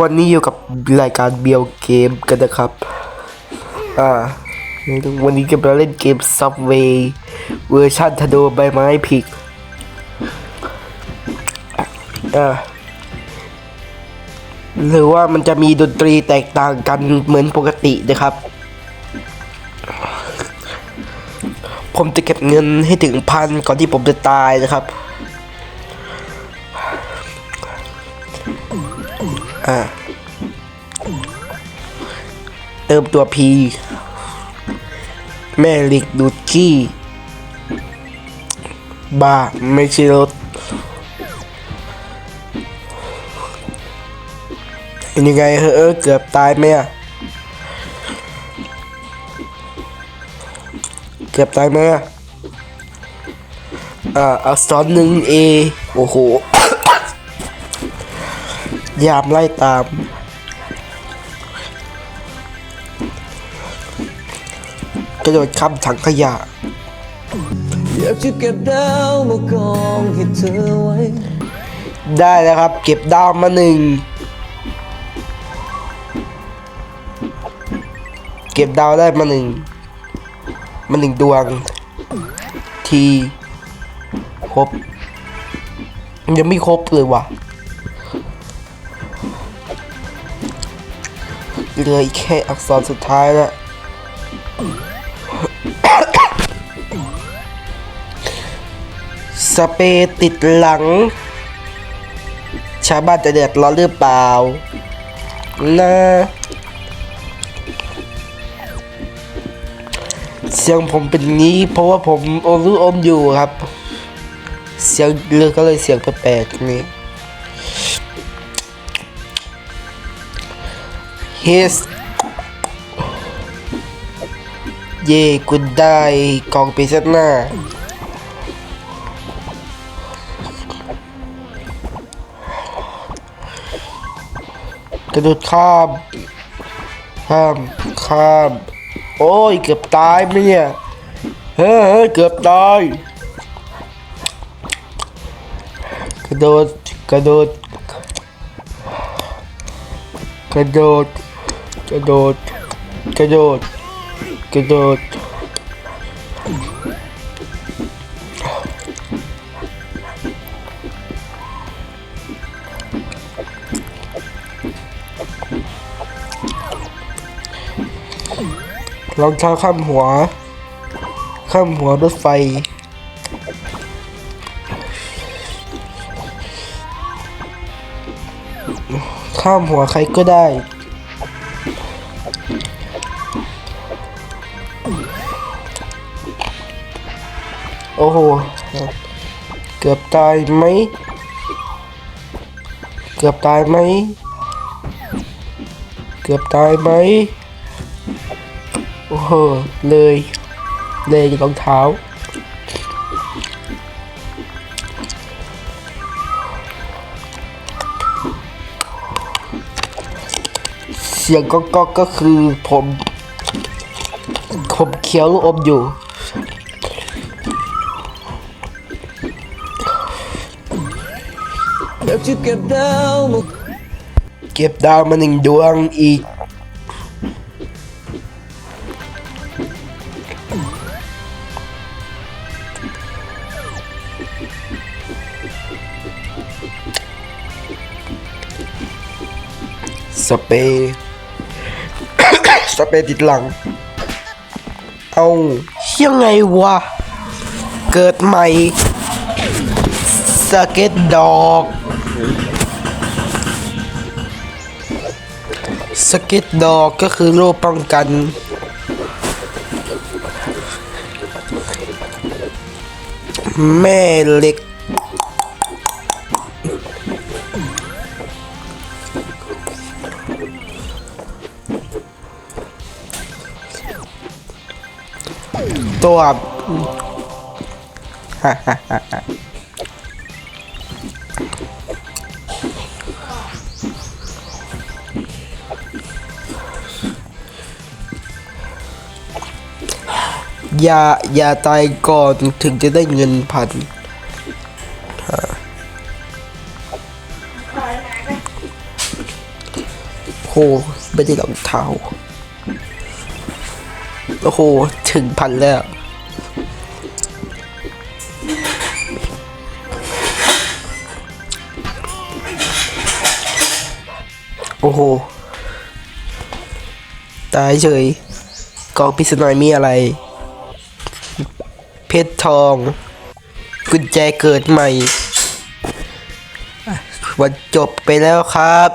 วันนี้อยู่กับรายการเบียวเกมกันนะครับ อ่า วันนี้จะมาเล่นเกม Subway เวอร์ชันทะโดใบไม้ผิก อ่า หรือว่ามันจะมีดนตรีแตกต่างกันเหมือนปกตินะครับ ผมจะเก็บเงินให้ถึงพันก่อนที่ผมจะตายนะครับ อ่าเติมตัว P แม่ลิกดูดขี้บาไม่ใช่รถเป็นยังไงเหออเกือบตายไหมอะเกือบตายไหมอะอ่าอักษรหนึ่ง A โอ้โห ยามไล่ตาม กระโดดข้ามถังขยะ อยากจะเก็บดาวมากองให้เธอไว้ ได้แล้วครับ เก็บดาวมาหนึ่ง เก็บดาวได้มาหนึ่ง มาหนึ่งดวง ที ครบ ยังไม่ครบเลยว่ะ เหลืออีกแค่อักษรสุดท้ายแล้วสเปรย์ติดหลัง ชาวบ้านจะเดือดร้อนหรือเปล่า นะเสียงผมเป็นงี้ เพราะว่าผมอมรู้อมอยู่ครับ เสียงเรือก็เลยเสียงแปลกๆนี้ His เย่กูได้กองปริศนากระโดดข้ามข้ามข้ามโอ้ย เกือบตายไหมเนี่ย เฮ้ยเฮ้ยเกือบตาย กระโดด กระโดด กระโดด กระโดด กระโดด กระโดด รองเท้าข้ามหัว ข้ามหัวรถไฟข้ามหัวใครก็ได้ โอ้โห เกือบตายไหม เกือบตายไหม เกือบตายไหม โอ้โห เลย เลยรองเท้า เสียงก็ก็ก็คือผม ผมเคี้ยวลูกอมอยู่ อยากจะเก็บดาวมาเก็บดาวมาหนึ่งดวงอีก สเปย์สเปรย์ติดหลัง เอายังไงวะ เกิดใหม่สเก็ตดอก สก็ตดอกก็คือโล่ป้องกัน แม่เหล็ก ตัว อย่าอย่าตายก่อนถึงจะได้เงินพันอไม่ได้รองเท้าโอ้โห ถึงพันแล้วโอ้โห ตายเฉยกองพิษณอยมีอะไร เพชรทอง กุญแจเกิดใหม่อะวันจบไปแล้วครับ